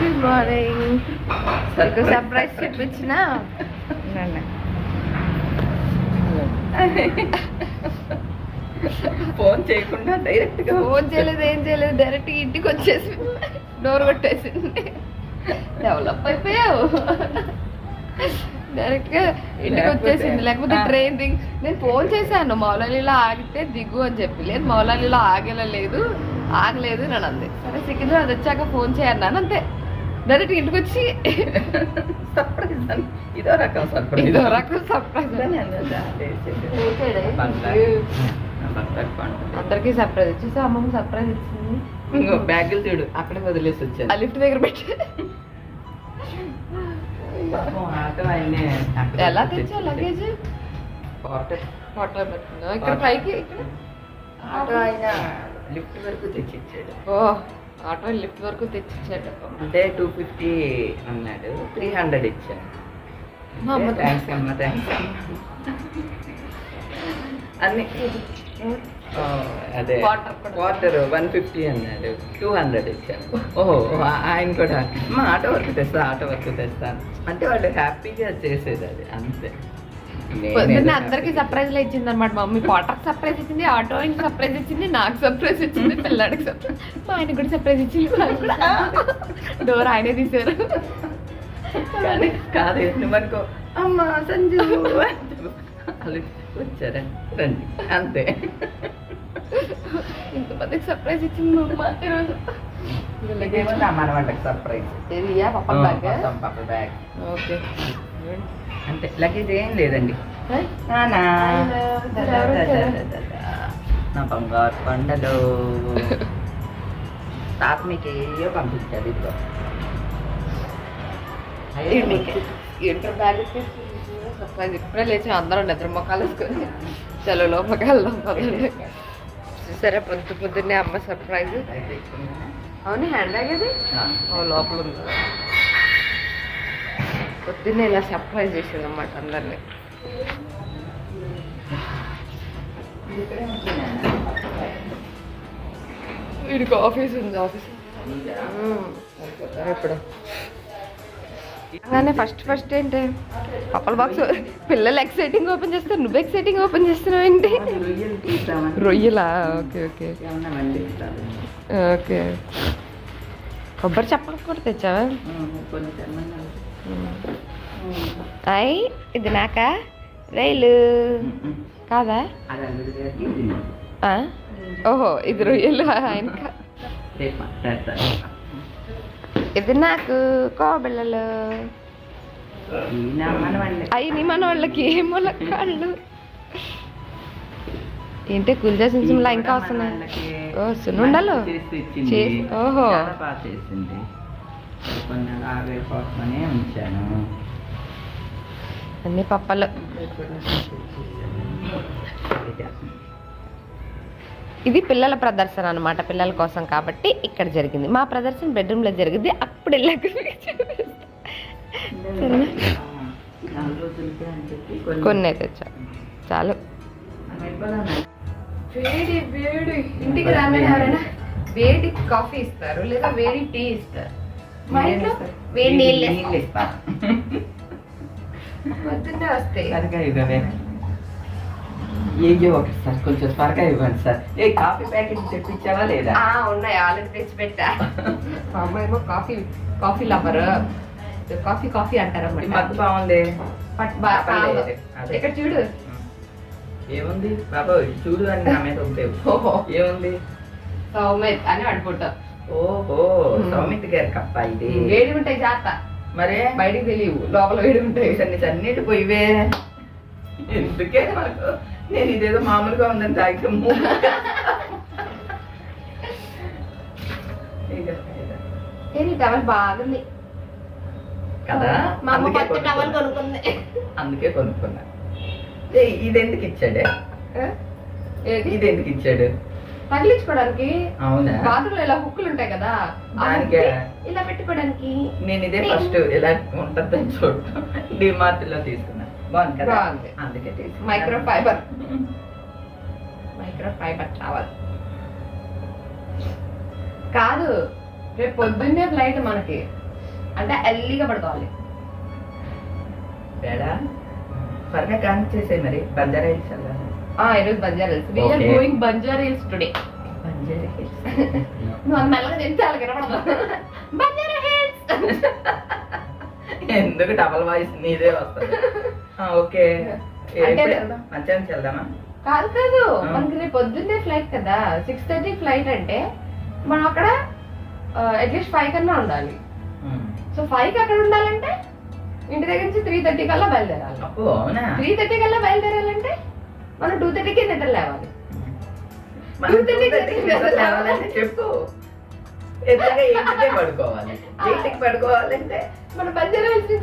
Good morning మీకు surprise చూపించిన phone చేయకుండా డైరెక్ట్గా ఫోన్ చేయలేదు ఏం చేయలేదు డైరెక్ట్ ఇంటికి వచ్చేసి డోర్ కొట్టేసింది. డెవలప్ అయిపోయావు. డైరెక్ట్గా ఇంటికి లేకపోతే- వచ్చేసింది. లేకపోతే ఆ. ట్రైన్ దిగ్. నేను ఫోన్ చేశాను మౌలాలీలో ఆగితే దిగు అని చెప్పి. లేదు మౌలాలీలో ఆగేలా లేదు ఆగలేదు అని అంది. సరే సికింద్రాబాద్ వచ్చాక ఫోన్ చేయన్నాను అంతే. డైరెక్ట్ ఇంటికి వచ్చి సర్ప్రైజ్ ఇదో రకం సర్ప్రైజ్. ఇదో రకం సర్ప్రైజ్. అందరికి సర్ప్రైజ్ ఇచ్చేసి అమ్మమ్మ సర్ప్రైజ్ ఇచ్చింది. ఇంకో బ్యాగులు చూడు అక్కడే వదిలేసి ఆ వచ్చాను లిఫ్ట్ దగ్గర పెట్టి. ఎలా తెచ్చా. లగేజ్ హోటల్ పెట్టిందా ఇక్కడ పైకి ఆటో ఆయన లిఫ్ట్ వరకు తెచ్చిచ్చాడు. ఓ ఆటో లిఫ్ట్ వరకు తెచ్చిచ్చాడు. అంటే టూ ఫిఫ్టీ అన్నాడు. త్రీ హండ్రెడ్ ఇచ్చాను అమ్మ థ్యాంక్స్ అమ్మ థ్యాంక్స్ అన్ని. ఓ, అదే. వాటర్ వన్ ఫిఫ్టీ అన్నాడు. టూ హండ్రెడ్ ఇచ్చాను ఓహో ఆయన కూడా మా ఆటో వరకు తెస్తా ఆటో వరకు తెస్తా. అంటే వాళ్ళు హ్యాపీగా చేసేది అది అంతే. పొద్దున్న అందరికి happy- సర్ప్రైజ్లు ఇచ్చింది అనమాట మమ్మీ. క్వార్టర్ సర్ప్రైజ్ ఇచ్చింది ఆటో ఆయనకి సర్ప్రైజ్ ఇచ్చింది నాకు సర్ప్రైజ్ ఇచ్చింది పిల్లాడికి సర్ప్రైజ్ మా ఆయన కూడా సర్ప్రైజ్ ఇచ్చింది డోర్ ఆయనే తీశారు. కాదు నువ్వనుకో అమ్మ సంజు వచ్చారా రండి అంతే ఇంతమందికి సర్ప్రైజ్ ఇచ్చింది మా అమ్మ ఈరోజు ఇదేమో నా మనవాళ్ళకి సర్ప్రైజ్ ఇది యా పప్ప బ్యాగ్ మొత్తం పప్ప బ్యాగ్ ఓకే అంటే లగేజ్ ఏం లేదండి నానా నా బంగారు కొండలు తాత మీకు ఏయో పంపించాడు ఇదిగో అయ్యో నీకే. ఇంటర్ బ్యాగ్ సర్ప్రైజ్ ఇప్పుడే లేచి అందరం నిద్ర మొక్కలు వేసుకొని చలో లోపలికి వెళ్దాం పదండి సరే పొద్దు పొద్దున్నే అమ్మ సర్ప్రైజ్ అవును హ్యాండ్ బ్యాగ్ అది లోపల ఉంది. పొద్దున్నే ఇలా సర్ప్రైజ్ చేసేది అన్నమాట అందరినీ. వీడికి ఆఫీస్ ఉంది ఆఫీస్ ఇప్పుడు అలానే ఫస్ట్ ఫస్ట్ ఏంటి? పప్పల బాక్స్ పిల్లలు ఎక్సైటింగ్ ఓపెన్ చేస్తారు నువ్వు ఎక్సైటింగ్ ఓపెన్ చేస్తున్నావు ఏంటి? రొయ్యలా? Okay okay. ఓకే. కొబ్బరి చెప్పలు కూడా తెచ్చావా? అయ్ ఇది నాకా? రైలు. కాదా? ఓహో ఇది రొయ్యలు? ఆయన ఇది నాకు కోబిళ్ళలు. అయ్యి నీ మన వాళ్ళకి ఏమో కాళ్ళు ఏంటి కుల్జా సింసింలా ఇంకా వస్తున్నాయి? ఓ. చేసి ఓహో. చేసింది. ఉంచాను. అన్ని పప్పలు. ఇది పిల్లల ప్రదర్శన అన్నమాట పిల్లల కోసం కాబట్టి ఇక్కడ జరిగింది. మా ప్రదర్శన బెడ్రూమ్లో జరిగింది అప్పుడు వెళ్ళాక కొన్ని తెచ్చా. చాలు? వేడి వేడి. ఇంటికి రాగానే ఎవరైనా వేడి కాఫీ ఇస్తారు లేదా వేడి టీ ఇస్తారు. మా ఇంట్లో వేడి నీళ్ళు పొద్దున్నే వస్తాయి. ఏయో ఒకటి సార్ కొంచెం త్వరగా ఇవ్వండి సార్. ఏ కాఫీ ప్యాకెట్ తెప్పించావా లేదా? ఉన్నాయి ఆల్రెడీ తెచ్చి పెట్టా మా అమ్మ ఏమో coffee coffee lover. Coffee coffee అంటారు ఈ మగ్గు బాగుంది. ఇక్కడ చూడు. ఏముంది? బాబా చూడు అని నా మీద ఓహో. ఏముంది? సౌమిత్ అని అనుకుంటా ఓహో. సౌమిత్ గారి కప్ప ఇది. వేడి ఉంటాయి జాత మరే? బయటికి తెలియవు లోపల వేడి ఉంటాయి సన్నిటి పోయివే. ఎందుకే నాకు నేను ఇదేదో మామూలుగా ఉందని టవల్ బాగుంది. కదా? అందుకే కొనుక్కున్నా. కొనుక్కుంది. అందుకే కొనుక్కున్నా. ఏ, ఇది ఎందుకు ఇచ్చాడే ఇది ఎందుకు ఇచ్చాడు? తగిలించుకోవడానికి అవునా? బాత్రూంలో ఇలా హుక్కులు ఉంటాయి కదా దానికే? ఇలా పెట్టుకోవడానికి నేను ఇదే ఫస్ట్ ఎలా ఉంటుందని చూడటం డిమార్ట్లో తీసుకున్నా బాగుంది కదా? బాగుంది. అందుకే. Micro fibre micro fibre towel కాదు రేపు పొద్దున్నే ఫ్లైట్ మనకి. అంటే ఎర్లీగా పడుకోవాలి. బేడా త్వరగా కాన్ చేసే మరి. బంజారా హిల్స్ వెళ్ళాలి ఈరోజు Banjara Hills. We are. Going Banjara Hills today Banjara Hills? నువ్వు మెల్లగా తెచ్చాలి కనపడదు బంజారా హిల్స్. ఎందుకు డబల్ వాయిస్ నీదే వస్తుంది? ఓకే. వెళ్దామా? కాదు కాదు. మనకి రేపు పొద్దున్నే ఫ్లైట్ కదా. సిక్స్ థర్టీ ఫ్లైట్ అంటే మనం అక్కడ అట్లీస్ట్ ఫైవ్ కన్నా ఉండాలి. సో ఫైవ్కి అక్కడ ఉండాలంటే ఇంటి దగ్గర నుంచి త్రీ థర్టీ కల్లా బయలుదేరాలి. త్రీ థర్టీ కల్లా బయలుదేరాలంటే మనం టూ థర్టీకి నిద్ర లేవాలి. కి నిద్ర లేవాలంటే చెప్పు. ఎదురుగా ఎయిట్కే పడుకోవాలి. పడుకోవాలంటే మన నుంచి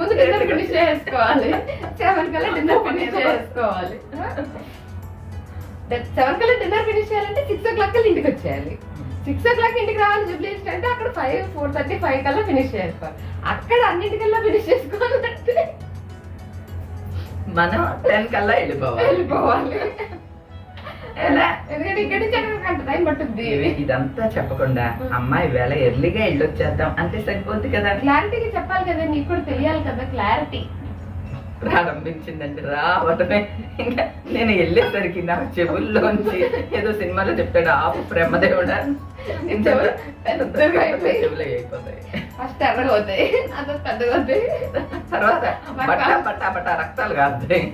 ముందు డిన్నర్ ఫినిష్ చేసుకోవాలి. సెవెన్ కల్లా డిన్నర్ ఫినిష్ చేసుకోవాలి. సెవెన్ కల్లా డిన్నర్ ఫినిష్ చేయాలంటే సిక్స్ ఓ క్లాక్ కల్లా ఇంటికి వచ్చేయాలి. సిక్స్ ఓ క్లాక్ ఇంటికి రావాలి జూబ్లీ అంటే అక్కడ ఫైవ్ ఫోర్ థర్టీ ఫైవ్ కల్లా ఫినిష్ చేసుకోవాలి అక్కడ అన్నిటికల్లా ఫినిష్ చేసుకోవాలంటే మనం టెన్ కల్లా వెళ్ళిపోవాలి. వెళ్ళిపోవాలి. ఇదంతా చెప్పకుండా అమ్మాయి వేళ ఎర్లీగా వెళ్ళొచ్చేద్దాం. అంటే సరిపోద్ది కదా? క్లారిటీగా చెప్పాలి కదా నీకు కూడా తెలియాలి కదా క్లారిటీ. ప్రారంభించిందంటే రావటమే. ఇంకా నేను వెళ్ళేసరికి నా చెవుల్లోంచి ఏదో సినిమాలో చెప్తాడు ఆపు చెవులు. చెవులు అయిపోతాయి. ఫస్ట్ ఎర్రగా అవుతాయి అదో పెద్దగా అవుతాయి తర్వాత బట్ట బట్ట రక్తాలు కాస్తాయి.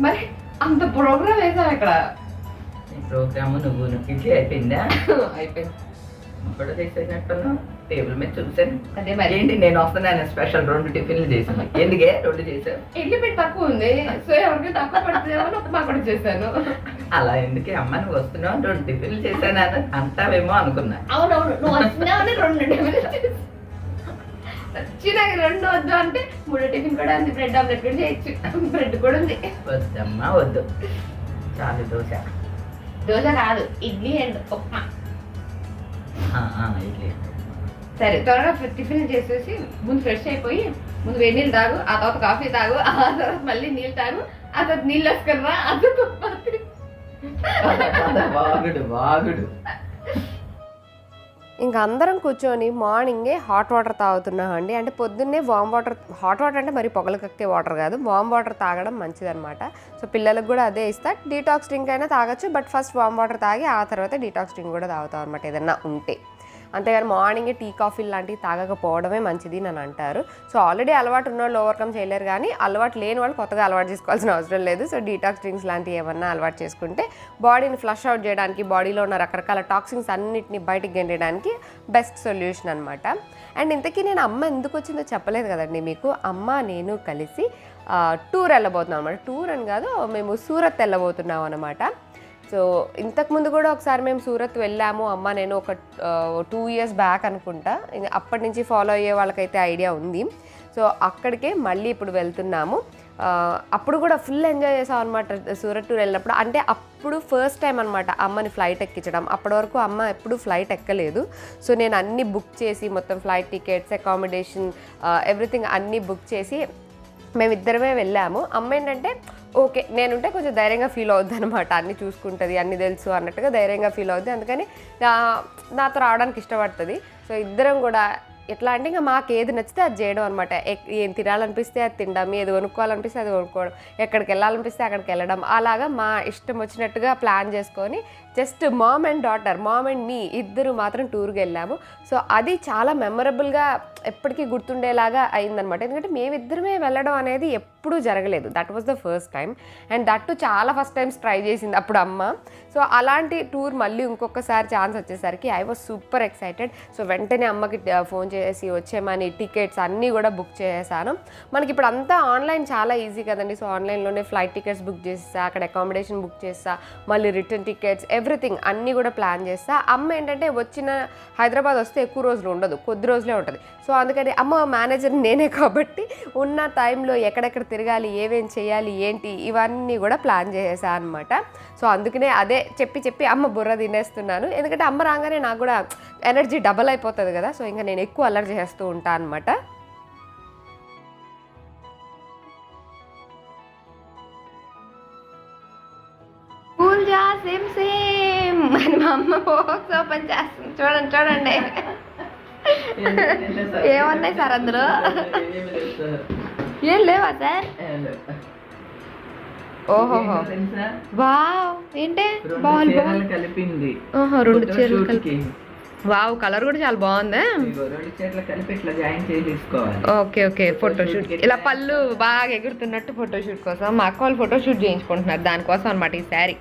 మరి అంత ప్రోగ్రామ్ వేసాం ఇక్కడ ఈ ప్రోగ్రాము నువ్వు ఇడ్లీ అయిపోయిందా? అయిపోయింది. ఇప్పుడు చేసేటట్టున్నా టేబుల్ మీద చూసాను అదే మరి. ఏంటి నేను వస్తున్నాను స్పెషల్ రెండు టిఫిన్లు చేసాను ఎందుకే రెండు చేసావు ఇడ్లీ పెట్టి తక్కువ ఉంది. సో ఎవరికి తక్కువ పడుతుందేమో ఉప్మా కూడా చేశాను. అలా ఎందుకే? అమ్మ నువ్వు వస్తున్నావు రెండు టిఫిన్లు చేశాను అని అంటావేమో అనుకున్నా. అవునవును. నువ్వు వచ్చినావని రెండు టిఫిన్ వచ్చినాక రెండు వద్దు అంటే మూడో టిఫిన్ కూడా ఉంది బ్రెడ్ ఆమ్లెట్ కూడా చేయొచ్చు. బ్రెడ్ కూడా ఉంది. వద్దమ్మా వద్దు. చాలు దోశ. దోశ కాదు ఇడ్లీ అండ్ ఉప్మా. ఇడ్లీ సరే త్వరగా టిఫిన్ చేసేసి ముందు ఫ్రెష్ అయిపోయి ముందు వేడి నీళ్ళు తాగు ఆ తర్వాత కాఫీ తాగు ఆ తర్వాత మళ్ళీ నీళ్ళు తాగు ఆ తర్వాత నీళ్ళు వేసుకురా ఆ తర్వాత ఉప్మా. తిను. ఇంకా అందరం కూర్చొని మార్నింగే హాట్ వాటర్ తాగుతున్నాం అండి అంటే పొద్దున్నే వామ్ వాటర్ హాట్ వాటర్ అంటే మరి పొగలు కక్కే వాటర్ కాదు. వామ్ వాటర్ తాగడం మంచిదనమాట సో పిల్లలకు కూడా అదే ఇస్తా. డీటాక్స్ డ్రింక్ అయినా తాగొచ్చు. బట్ ఫస్ట్ వామ్ వాటర్ తాగి ఆ తర్వాత డీటాక్స్ డ్రింక్ కూడా తాగుతాం అనమాట ఏదన్నా ఉంటే. అంతేగాని మార్నింగే టీ కాఫీ లాంటివి తాగకపోవడమే మంచిది అని అంటారు. సో ఆల్రెడీ అలవాటు ఉన్న వాళ్ళు ఓవర్కమ్ చేయలేరు కానీ అలవాటు లేని వాళ్ళు కొత్తగా అలవాటు చేసుకోవాల్సిన అవసరం లేదు. సో డీటాక్స్ డ్రింక్స్ లాంటివి ఏమన్నా అలవాటు చేసుకుంటే బాడీని ఫ్లష్ అవుట్ చేయడానికి బాడీలో ఉన్న రకరకాల టాక్సిన్స్ అన్నిటిని బయటికి గెండడానికి బెస్ట్ సొల్యూషన్ అనమాట అండ్ ఇంతకీ నేను అమ్మ ఎందుకు వచ్చిందో చెప్పలేదు కదండి మీకు. అమ్మ నేను కలిసి టూర్ వెళ్ళబోతున్నాం అనమాట టూర్ అని కాదు మేము సూరత్ వెళ్ళబోతున్నాం అనమాట సో ఇంతకుముందు కూడా ఒకసారి మేము సూరత్ వెళ్ళాము. అమ్మ నేను ఒక టూ ఇయర్స్ బ్యాక్ అనుకుంటా. అప్పటి నుంచి ఫాలో అయ్యే వాళ్ళకైతే ఐడియా ఉంది. సో అక్కడికే మళ్ళీ ఇప్పుడు వెళ్తున్నాము. అప్పుడు కూడా ఫుల్ ఎంజాయ్ చేసాం అనమాట సూరత్ టూర్ వెళ్ళినప్పుడు. అంటే అప్పుడు ఫస్ట్ టైం అనమాట అమ్మని ఫ్లైట్ ఎక్కించడం. అప్పటి వరకు అమ్మ ఎప్పుడు ఫ్లైట్ ఎక్కలేదు. సో నేను అన్నీ బుక్ చేసి మొత్తం ఫ్లైట్ టికెట్స్ అకామిడేషన్ ఎవ్రీథింగ్ అన్నీ బుక్ చేసి మేమిద్దరమే వెళ్ళాము. అమ్మ ఏంటంటే ఓకే నేనుంటే కొంచెం ధైర్యంగా ఫీల్ అవుద్ది అనమాట అన్నీ చూసుకుంటుంది అన్నీ తెలుసు అన్నట్టుగా ధైర్యంగా ఫీల్ అవుద్ది. అందుకని నా- నాతో రావడానికి ఇష్టపడుతుంది. సో ఇద్దరం కూడా ఎట్లా అంటే ఇంకా మాకు ఏది నచ్చితే అది చేయడం అనమాట ఏం తినాలనిపిస్తే అది తినడం ఏది కొనుక్కోవాలనిపిస్తే అది కొనుక్కోవడం ఎక్కడికి వెళ్ళాలనిపిస్తే అక్కడికి వెళ్ళడం. అలాగా మా ఇష్టం వచ్చినట్టుగా ప్లాన్ చేసుకొని just mom and daughter mom and me ఇద్దరు మాత్రం టూర్కి వెళ్ళాము. సో అది చాలా మెమరబుల్గా ఎప్పటికీ గుర్తుండేలాగా అయిందనమాట ఎందుకంటే మేమిద్దరమే వెళ్ళడం అనేది ఎప్పుడు జరగలేదు. That was the first time and that చాలా ఫస్ట్ టైమ్స్ ట్రై చేసింది అప్పుడు అమ్మ. సో అలాంటి టూర్ మళ్ళీ ఇంకొకసారి ఛాన్స్ వచ్చేసరికి I was super excited so వెంటనే అమ్మకి ఫోన్ చేసి వచ్చేమని టికెట్స్ అన్నీ కూడా బుక్ చేసేసాను మనకి ఇప్పుడు అంతా ఆన్లైన్ చాలా ఈజీ కదండి. సో ఆన్లైన్లోనే ఫ్లైట్ టికెట్స్ బుక్ చేస్తా అక్కడ అకామిడేషన్ బుక్ చేస్తా మళ్ళీ రిటర్న్ టికెట్స్ ఎవ్రీథింగ్ అన్నీ కూడా ప్లాన్ చేస్తా అమ్మ ఏంటంటే వచ్చిన హైదరాబాద్ వస్తే ఎక్కువ రోజులు ఉండదు. కొద్ది రోజులే ఉంటుంది. సో అందుకని అమ్మ మేనేజర్ నేనే కాబట్టి ఉన్న టైంలో ఎక్కడెక్కడ తిరగాలి ఏమేం చేయాలి ఏంటి ఇవన్నీ కూడా ప్లాన్ చేసేసా అనమాట సో అందుకనే అదే చెప్పి చెప్పి అమ్మ బుర్ర తినేస్తున్నాను ఎందుకంటే అమ్మ రాగానే నాకు కూడా ఎనర్జీ డబల్ అయిపోతుంది కదా సో ఇంకా నేను ఎక్కువ అల్లరి చేస్తూ ఉంటాను అనమాట సేమ్ సేమ్ అని మా అమ్మ ఓపెన్ చేస్తుంది చూడండి చూడండి ఏమున్నాయి సార్ అందులో ఏం లేవా సార్? ఓహోహో. వావ్ ఏంటి? Ball ball. కలిపింది. ఓహో రెండు చీరలు కలిపి. వావ్ కలర్ కూడా చాలా బాగుంది? రెండు ఓకే ఓకే. ఫోటోషూట్ ఇలా పళ్ళు బాగా ఎగురుతున్నట్టు ఫోటోషూట్ కోసం మా అక్క వాళ్ళు ఫోటోషూట్ చేయించుకుంటున్నారు. దానికోసం అనమాట ఈ శారీ.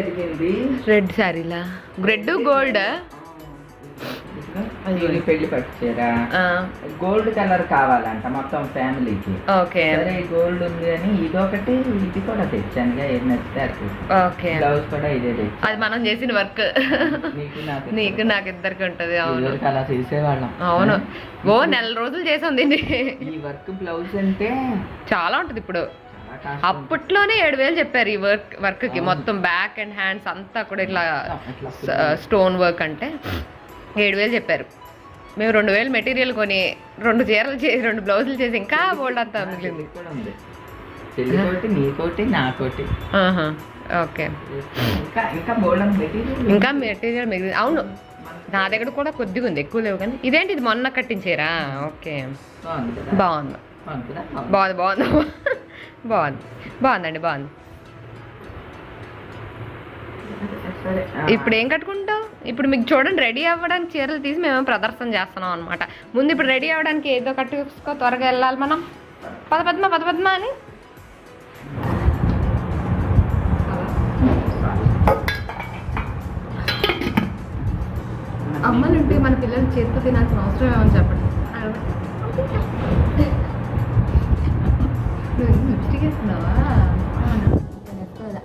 ఎదిగింది రెడ్ శారీలా? రెడ్ గోల్డ్ ఇది పెళ్ళి పట్టు చీర గోల్డ్ కలర్ కావాలంట మొత్తం ఫ్యామిలీకి. ఓకే. సరే గోల్డ్ ఉంది అని ఇదొకటి ఇది కూడా తెచ్చాను ఏది నచ్చితే ఓకే. బ్లౌజ్ కూడా ఇదే తెచ్చాను. అది మనం చేసిన వర్క్. నీకు నాకు ఇద్దరికి. ఉంటది అవును. అలా చేసేవాళ్ళం. అవును. ఓ నెల రోజులు చేసాం దీన్ని. ఈ వర్క్ బ్లౌజ్ అంటే చాలా ఉంటది ఇప్పుడు. అప్పట్లోనే ఏడు వేలు చెప్పారు ఈ వర్క్ వర్క్కి మొత్తం బ్యాక్ అండ్ హ్యాండ్స్ అంతా కూడా ఇట్లా స్టోన్ వర్క్ అంటే. ఏడు వేలు చెప్పారు. మేము రెండు వేలు మెటీరియల్ కొని రెండు చీరలు చేసి రెండు బ్లౌజులు చేసి ఇంకా బోల్డ్ అంతా మిగిలింది. ఓకే. ఇంకా మెటీరియల్ మిగిలింది. అవును. నా దగ్గర కూడా కొద్దిగా ఉంది ఎక్కువ లేవు కానీ ఇదేంటి ఇది మొన్న కట్టించారా ఓకే. బాగుంది బాగుంది. బాగుంది బాగుంది. బాగుంది బాగుంది. బాగుందండి బాగుంది. ఇప్పుడు ఏం కట్టుకుంటావు? ఇప్పుడు మీకు చూడండి రెడీ అవ్వడానికి చీరలు తీసి మేము ప్రదర్శన చేస్తున్నాం అనమాట ముందు ఇప్పుడు రెడీ అవ్వడానికి ఏదో కట్టుకో త్వరగా వెళ్ళాలి మనం. పద పద్మ పద పద్మ అని. అమ్మలుంటే మన పిల్లలు చేతితో తినాల్సిన అవసరం ఏమని చెప్పండి. లిప్స్టిక్ వేస్తున్నావా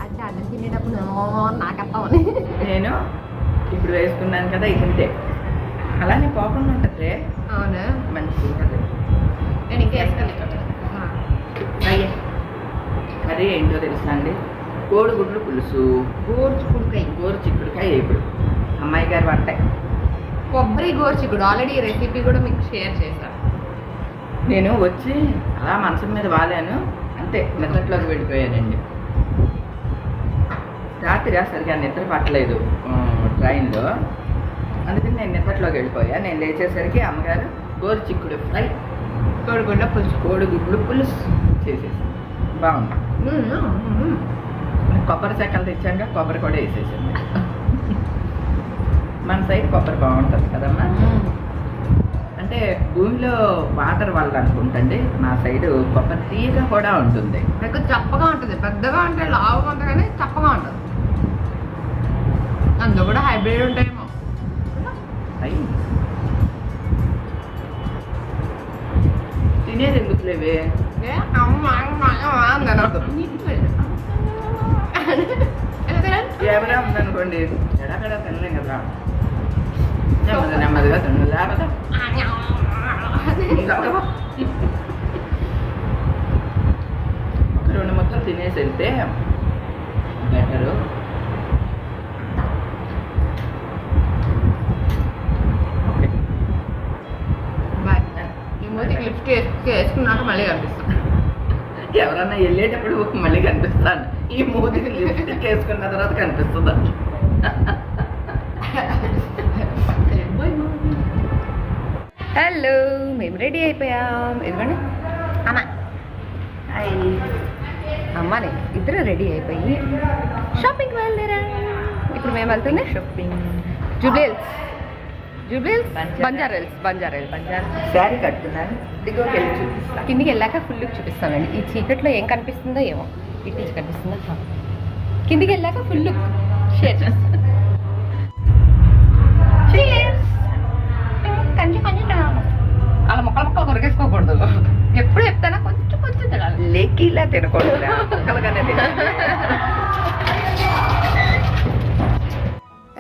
అంటే అన్నం తినేటప్పుడు నేను? ఇప్పుడు వేసుకున్నాను కదా ఇదంతే అలానే పోకుండా ఉంటుంది అవునా? ఉంటుంది నేను ఇంకా వేసుకోలేదు. అయ్యే. కర్రీ ఏంటో తెలుసా అండి? కోడిగుడ్లు పులుసు. గోర్చుకుడుకాయ గోరు చిక్కుడుకాయ ఇప్పుడు అమ్మాయి గారి వంట. కొబ్బరి గోర్చికుడు ఆల్రెడీ రెసిపీ కూడా మీకు షేర్ చేశాను నేను వచ్చి అలా మంచం మీద వాలాను. అంతే. నిద్రలోకి వెళ్ళిపోయానండి. రాత్రి సరిగా నిద్ర పట్టలేదు ట్రైన్లో. అందుకని నేను నిద్రలోకి వెళ్ళిపోయా. నేను లేచేసరికి అమ్మగారు గోరు చిక్కుడు ఫ్రై కోడిగుడ్ల పులుసు కోడిగుడ్లు పులుసు చేసేసి బాగుంది. కొబ్బరి చెక్కలు తెచ్చాక కొబ్బరి కూడా వేసేసింది మన సైడ్ కొబ్బరి బాగుంటుంది కదమ్మా. అంటే భూమిలో వాటర్ వల్ల అనుకుంటండి మా సైడ్ కొబ్బరి తీగ కూడా ఉంటుంది. చప్పగా ఉంటుంది పెద్దగా ఉంటే లావుగా ఉంటుంది కానీ చప్పగా ఉంటుంది. అందులో కూడా హైబ్రిడ్ ఉంటాయేమో అయ్యి తినేది ఎందుకు లేవే ఏ, అమ్మ, అమ్మ, అమ్మ అని అనొద్దు. ఎందుకంటే ఎవరా ఉందనుకోండి ఎడకడ తినలేం కదా నెమ్మది నెమ్మదిగా తిను లేకపోతే ఒక రెండు మొత్తం తినేసి వెళ్తే బెటరు ఓకే బాయ్ ఈ మూతికి లిప్స్టిక్ వేసుకున్నాక మళ్ళీ కనిపిస్తాం ఎవరన్నా వెళ్ళేటప్పుడు మళ్ళీ కనిపిస్తాను. ఈ మూతికి లిప్స్టిక్ వేసుకున్న తర్వాత కనిపిస్తుంది? హలో మేము రెడీ అయిపోయాం. ఎందుకండి అమ్మ. అమ్మని ఇద్దరు రెడీ అయిపోయి షాపింగ్ వెళ్ళారా ఇప్పుడు మేము వెళ్తుంది shopping. Jubilee Hills Jubilee Hills Banjara. Banjara Hills Banjara Hills sari కట్టుకున్నాను దిగువకి వెళ్ళి చూపిస్తాను కిందికి వెళ్ళాక ఫుల్ చూపిస్తానండి. ఈ చీకట్లో ఏం కనిపిస్తుందో ఏమో. ఇటు నుంచి కనిపిస్తుందా? కిందికి వెళ్ళాక ఫుల్ షేర్ చేస్తాను అలా మొక్కలు మొక్కలు కొరికేసుకోకూడదు. ఎప్పుడు చెప్తానా? కొంచెం కొంచెం తినాలి. లెక్కిలా తినకూడదు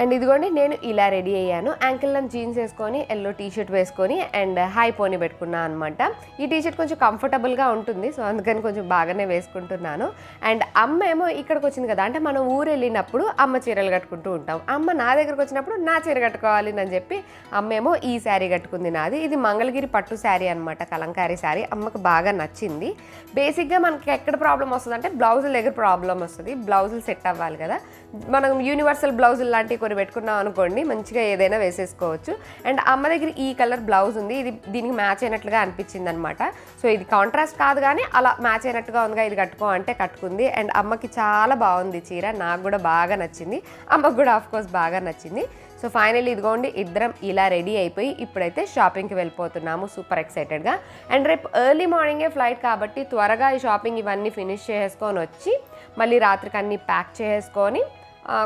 అండ్ ఇదిగోండి నేను ఇలా రెడీ అయ్యాను. యాంకిల్ లెంత్ జీన్స్ వేసుకొని ఎల్లో టీ షర్ట్ వేసుకొని అండ్ హై పోనీ పెట్టుకున్నాను అనమాట ఈ టీ షర్ట్ కొంచెం కంఫర్టబుల్గా ఉంటుంది సో అందుకని కొంచెం బాగానే వేసుకుంటున్నాను. అండ్ అమ్మ ఏమో ఇక్కడికి వచ్చింది కదా అంటే మనం ఊరు వెళ్ళినప్పుడు అమ్మ చీరలు కట్టుకుంటూ ఉంటాం. అమ్మ నా దగ్గరకు వచ్చినప్పుడు నా చీర కట్టుకోవాలి అని చెప్పి అమ్మ ఏమో ఈ శారీ కట్టుకుంది నాది. ఇది మంగళగిరి పట్టు శారీ అనమాట కలంకారీ శారీ. అమ్మకు బాగా నచ్చింది. బేసిక్గా మనకి ఎక్కడ ప్రాబ్లం వస్తుంది అంటే బ్లౌజుల దగ్గర ప్రాబ్లం వస్తుంది. బ్లౌజులు సెట్ అవ్వాలి కదా. మనం యూనివర్సల్ బ్లౌజులు లాంటివి కొన్ని పెట్టుకున్నాం అనుకోండి మంచిగా ఏదైనా వేసేసుకోవచ్చు. అండ్ అమ్మ దగ్గర ఈ కలర్ బ్లౌజ్ ఉంది ఇది దీనికి మ్యాచ్ అయినట్లుగా అనిపించింది అనమాట సో ఇది కాంట్రాస్ట్ కాదు కానీ అలా మ్యాచ్ అయినట్టుగా ఉందిగా ఇది కట్టుకో అంటే కట్టుకుంది. అండ్ అమ్మకి చాలా బాగుంది చీర నాకు కూడా బాగా నచ్చింది. అమ్మకు కూడా ఆఫ్ కోర్స్ బాగా నచ్చింది. సో ఫైనల్ ఇదిగోండి ఇద్దరం ఇలా రెడీ అయిపోయి ఇప్పుడైతే షాపింగ్కి వెళ్ళిపోతున్నాము సూపర్ ఎక్సైటెడ్గా అండ్ రేపు ఎర్లీ మార్నింగే ఫ్లైట్ కాబట్టి త్వరగా ఈ షాపింగ్ ఇవన్నీ ఫినిష్ చేసుకొని వచ్చి మళ్ళీ రాత్రికి అన్నీ ప్యాక్ చేసుకొని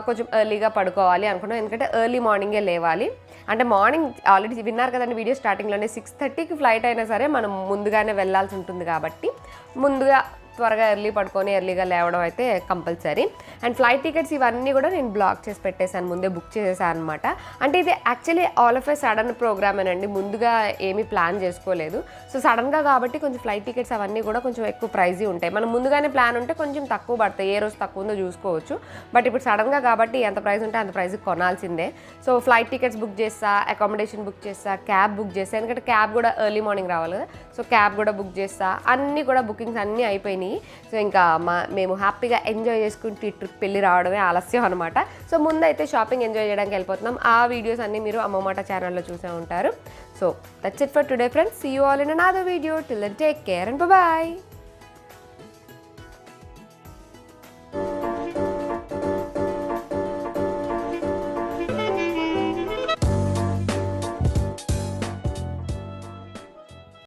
కొంచెం ఎర్లీగా పడుకోవాలి అనుకున్నాం. ఎందుకంటే ఎర్లీ మార్నింగే లేవాలి. అంటే మార్నింగ్ ఆల్రెడీ విన్నారు కదండి వీడియో స్టార్టింగ్లోనే సిక్స్ థర్టీకి ఫ్లైట్ అయినా సరే మనం ముందుగానే వెళ్ళాల్సి ఉంటుంది కాబట్టి ముందుగా త్వరగా ఎర్లీ పడుకొని ఎర్లీగా లేవడం అయితే కంపల్సరీ. అండ్ ఫ్లైట్ టికెట్స్ ఇవన్నీ కూడా నేను బ్లాక్ చేసి పెట్టేశాను ముందే బుక్ చేసేసాను అనమాట అంటే ఇది actually all of a sudden ప్రోగ్రామేనండి ముందుగా ఏమీ ప్లాన్ చేసుకోలేదు. సో సడన్గా కాబట్టి కొంచెం ఫ్లైట్ టికెట్స్ అవన్నీ కూడా కొంచెం ఎక్కువ ప్రైజీ ఉంటాయి. మనం ముందుగానే ప్లాన్ ఉంటే కొంచెం తక్కువ పడతాయి ఏ రోజు తక్కువ ఉందో చూసుకోవచ్చు. బట్ ఇప్పుడు సడన్గా కాబట్టి ఎంత ప్రైస్ ఉంటే అంత ప్రైస్ కొనాల్సిందే. సో ఫ్లైట్ టికెట్స్ బుక్ చేస్తా అకామిడేషన్ బుక్ చేస్తా క్యాబ్ బుక్ చేస్తా. ఎందుకంటే క్యాబ్ కూడా ఎర్లీ మార్నింగ్ రావాలి కదా. సో క్యాబ్ కూడా బుక్ చేస్తా. అన్నీ కూడా బుకింగ్స్ అన్నీ అయిపోయినాయి. సో ఇంకా మా మేము హ్యాపీగా ఎంజాయ్ చేసుకుంటూ ఈ ట్రిప్ వెళ్ళి రావడమే ఆలస్యం అనమాట సో ముందైతే షాపింగ్ ఎంజాయ్ చేయడానికి వెళ్ళిపోతున్నాం. ఆ వీడియోస్ అన్నీ మీరు అమ్మమాట ఛానల్లో చూసే ఉంటారు. So that's it for today friends see you all in another video till then take care and bye